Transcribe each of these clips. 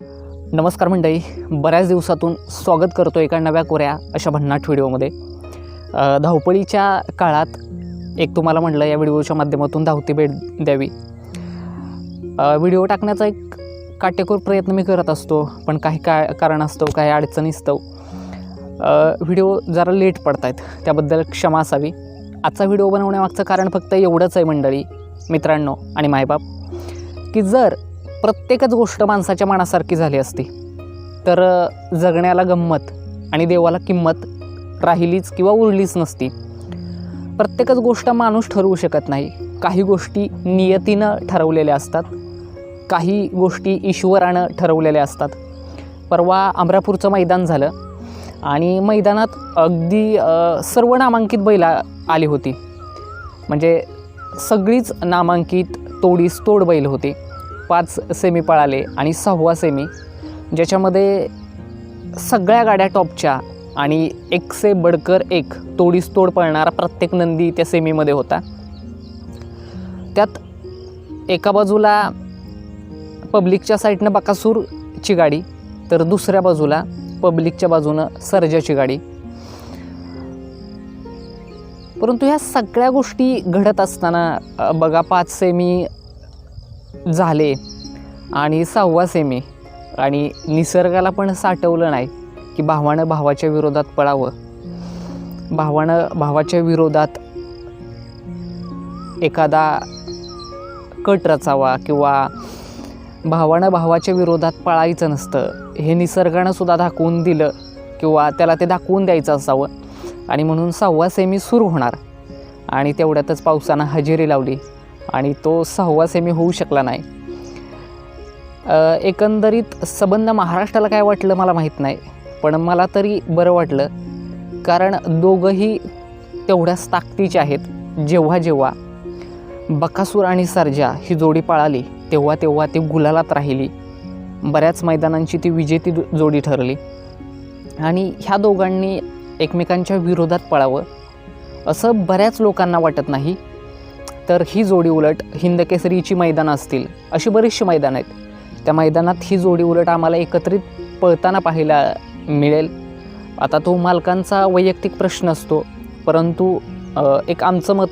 नमस्कार मंडळी बऱ्याच दिवसातून स्वागत करतो एका नव्या कोऱ्या अशा भन्नाट व्हिडिओमध्ये. धावपळीच्या काळात एक तुम्हाला म्हटलं या व्हिडिओच्या माध्यमातून धावती भेट द्यावी. व्हिडिओ टाकण्याचा एक काटेकोर प्रयत्न मी करत असतो पण काही का कारण असतो काही अडचणी असतो. व्हिडिओ जरा लेट पडत आहेत त्याबद्दल क्षमा असावी. आजचा व्हिडिओ बनवण्यामागचं कारण फक्त एवढंच आहे मंडळी मित्रांनो आणि मायबाप की जर प्रत्येकच गोष्ट माणसाच्या मनासारखी झाली असती. तर जगण्याला गंमत आणि देवाला किंमत राहिलीच किंवा उरलीच नसती. प्रत्येकच गोष्ट माणूस ठरवू शकत नाही. काही गोष्टी नियतीनं ठरवलेल्या असतात. काही गोष्टी ईश्वरानं ठरवलेल्या असतात. परवा अमरापूरचं मैदान झालं आणि मैदानात अगदी सर्व नामांकित बैल आली होती. म्हणजे सगळीच नामांकित तोडीस तोड बैल होती. पाच सेमी पळाले आणि सहावा सेमी ज्याच्यामध्ये सगळ्या गाड्या टॉपच्या आणि एक से बडकर एक तोडीस तोड पळणारा प्रत्येक नंदी त्या सेमीमध्ये होता. त्यात एका बाजूला पब्लिकच्या साईडनं बकासूरची गाडी तर दुसऱ्या बाजूला पब्लिकच्या बाजूनं सर्जाची गाडी. परंतु ह्या सगळ्या गोष्टी घडत असताना बघा पाच सेमी झाले. आणि सहावा सेमी आणि निसर्गाला पण साठवलं नाही की भावानं भावाच्या विरोधात पळावं. भावानं भावाच्या विरोधात एखादा कट रचावा किंवा भावानं भावाच्या विरोधात पळायचं नसतं. हे निसर्गानं सुद्धा दाखवून दिलं किंवा त्याला ते दाखवून द्यायचं असावं. आणि म्हणून सहावा सेमी सुरू होणार. आणि तेवढ्यातच पावसानं हजेरी लावली. आणि तो सहावा सेमी होऊ शकला नाही. एकंदरीत सबंध महाराष्ट्राला काय वाटलं मला माहीत नाही पण मला तरी बरं वाटलं कारण दोघंही तेवढ्याच ताकदीचे आहेत. जेव्हा जेव्हा बकासूर आणि सर्जा ही जोडी पळाली तेव्हा तेव्हा ती गुलालात राहिली. बऱ्याच मैदानांची ती विजेती जोडी ठरली. आणि ह्या दोघांनी एकमेकांच्या विरोधात पळावं असं बऱ्याच लोकांना वाटत नाही. तर ही जोडी उलट हिंदकेसरीची मैदानं असतील अशी बरीचशी मैदानं आहेत. त्या मैदानात ही जोडी उलट आम्हाला एकत्रित पळताना पाहायला मिळेल. आता तो मालकांचा वैयक्तिक प्रश्न असतो परंतु एक आमचं मत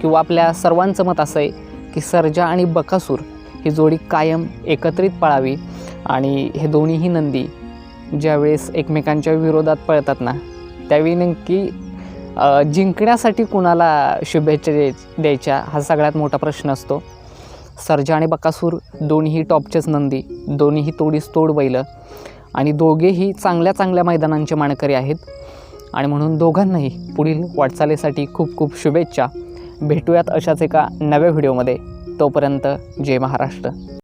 किंवा आपल्या सर्वांचं मत असं आहे की सर्जा आणि बकासूर ही जोडी कायम एकत्रित पळावी आणि हे दोन्हीही नंदी ज्यावेळेस एकमेकांच्या विरोधात पळतात ना त्यावेळी नक्की जिंकण्यासाठी कुणाला शुभेच्छा द्याय द्यायच्या हा सगळ्यात मोठा प्रश्न असतो. सर्जा आणि बकासूर दोन्हीही टॉपचेच नंदी दोन्हीही तोडीस तोड बैलं आणि दोघेही चांगल्या चांगल्या मैदानांचे मानकरी आहेत. आणि म्हणून दोघांनाही पुढील वाटचालीसाठी खूप खूप शुभेच्छा. भेटूयात अशाच एका नव्या व्हिडिओमध्ये. तोपर्यंत जय महाराष्ट्र.